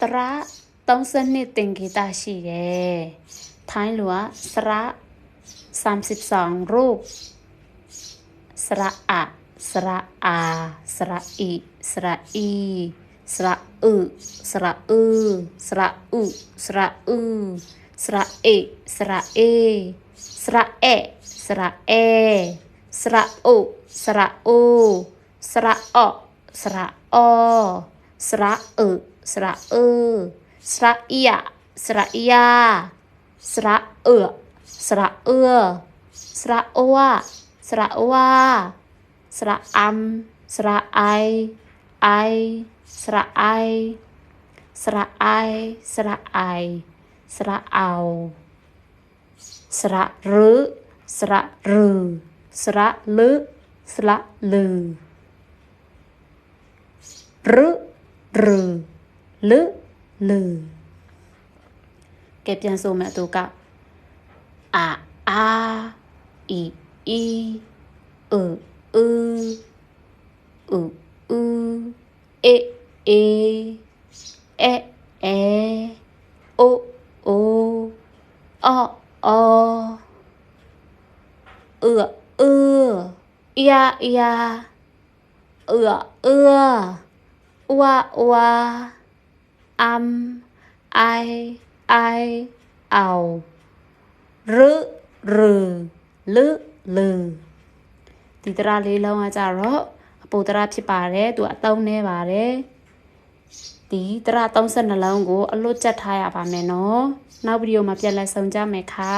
တရ32တင်ဂီတရှိတယ်ထိုင်းလူကစရ32รูปสระอะสระอาสระอีสระอีสระอึสระอือสระอุสระอือสระเอสระเอสระแอสระแอสระโอสระโอสระออสระออสระเอ สระเอสระเอียสระเอียสระเอสระเอสระโอวะสระโอวาสระอัมสระไอไอสระไอสระไอสระไอสระเอาสระรึสระรือ สระลึสระลือรึรือ ลึลือ เก็บยันซูมตัวกะอาอาอีอีออเออืออือเอเอเอเอโอโออออเอือเอือยายาเอือเอือวาวา รึรือลึลือဒီတရလေးလုံးကကြတော့အပူတရဖြစ်ပါတယ်သူအတုံးနေပါတယ်ဒီတရ32လုံးကိုအလွတ်ကျက်ထားရပါမယ်နော်နောက်ဗီဒီယိုမှာပြန်လည်ဆုံကြမယ်ခါ